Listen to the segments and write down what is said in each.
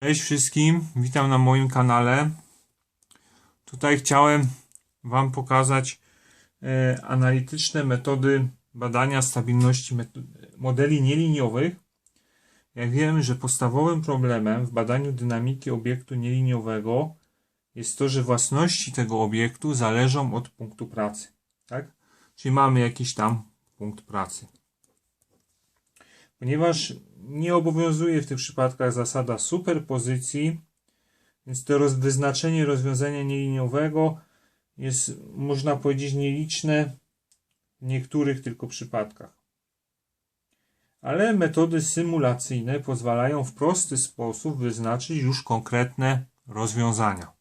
Cześć wszystkim, witam na moim kanale. Tutaj chciałem Wam pokazać e, analityczne metody badania stabilności modeli nieliniowych. Jak wiemy, że podstawowym problemem w badaniu dynamiki obiektu nieliniowego jest to, że własności tego obiektu zależą od punktu pracy. Tak? Czyli mamy jakiś tam punkt pracy. Ponieważ nie obowiązuje w tych przypadkach zasada superpozycji, więc to roz, wyznaczenie rozwiązania nieliniowego jest, można powiedzieć, nieliczne w niektórych tylko przypadkach. Ale metody symulacyjne pozwalają w prosty sposób wyznaczyć już konkretne rozwiązania.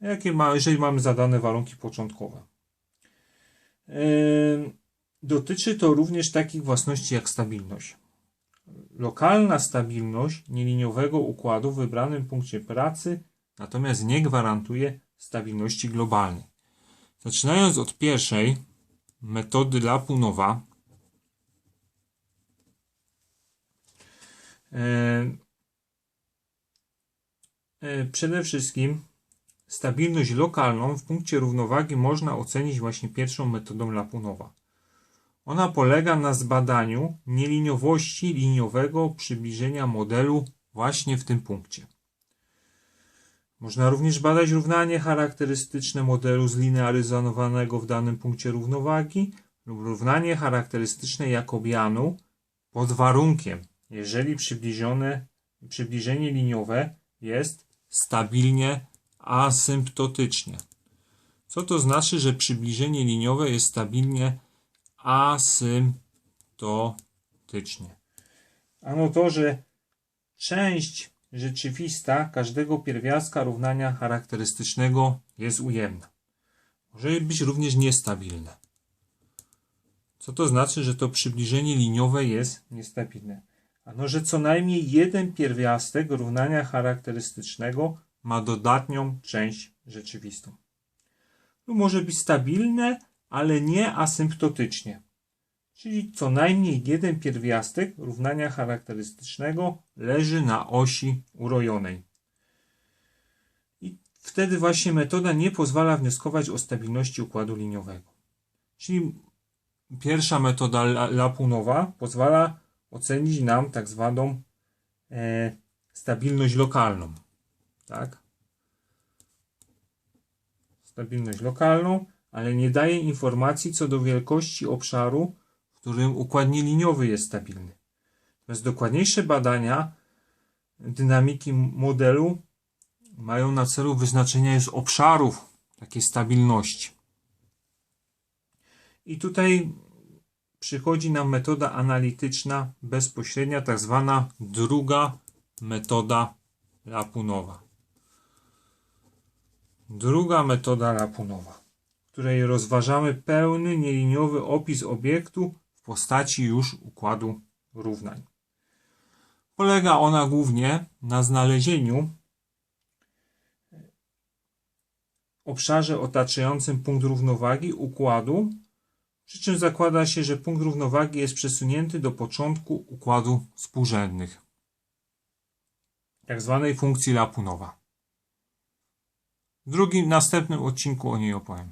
Jakie ma, jeżeli mamy zadane warunki początkowe. Yy, Dotyczy to również takich własności jak stabilność. Lokalna stabilność nieliniowego układu w wybranym punkcie pracy natomiast nie gwarantuje stabilności globalnej. Zaczynając od pierwszej metody Lapunowa, e, e, przede wszystkim stabilność lokalną w punkcie równowagi można ocenić właśnie pierwszą metodą Lapunowa. Ona polega na zbadaniu nieliniowości liniowego przybliżenia modelu właśnie w tym punkcie. Można również badać równanie charakterystyczne modelu zlinearyzowanego w danym punkcie równowagi lub równanie charakterystyczne Jacobianu pod warunkiem, jeżeli przybliżone, przybliżenie liniowe jest stabilnie asymptotycznie. Co to znaczy, że przybliżenie liniowe jest stabilnie asymptotycznie. Ano to, że część rzeczywista każdego pierwiastka równania charakterystycznego jest ujemna. Może być również niestabilne. Co to znaczy, że to przybliżenie liniowe jest niestabilne? Ano, że co najmniej jeden pierwiastek równania charakterystycznego ma dodatnią część rzeczywistą. To może być stabilne, ale nie asymptotycznie. Czyli co najmniej jeden pierwiastek równania charakterystycznego leży na osi urojonej. I wtedy właśnie metoda nie pozwala wnioskować o stabilności układu liniowego. Czyli pierwsza metoda La- Lapunowa pozwala ocenić nam tak zwaną e, stabilność lokalną. Tak? Stabilność lokalną ale nie daje informacji co do wielkości obszaru, w którym układ nieliniowy jest stabilny. Natomiast dokładniejsze badania dynamiki modelu mają na celu wyznaczenie już obszarów takiej stabilności. I tutaj przychodzi nam metoda analityczna bezpośrednia, tak zwana druga metoda Lapunowa. Druga metoda Lapunowa której rozważamy pełny nieliniowy opis obiektu w postaci już układu równań. Polega ona głównie na znalezieniu obszarze otaczającym punkt równowagi układu, przy czym zakłada się, że punkt równowagi jest przesunięty do początku układu współrzędnych, tak zwanej funkcji Lapunowa. W drugim, następnym odcinku o niej opowiem.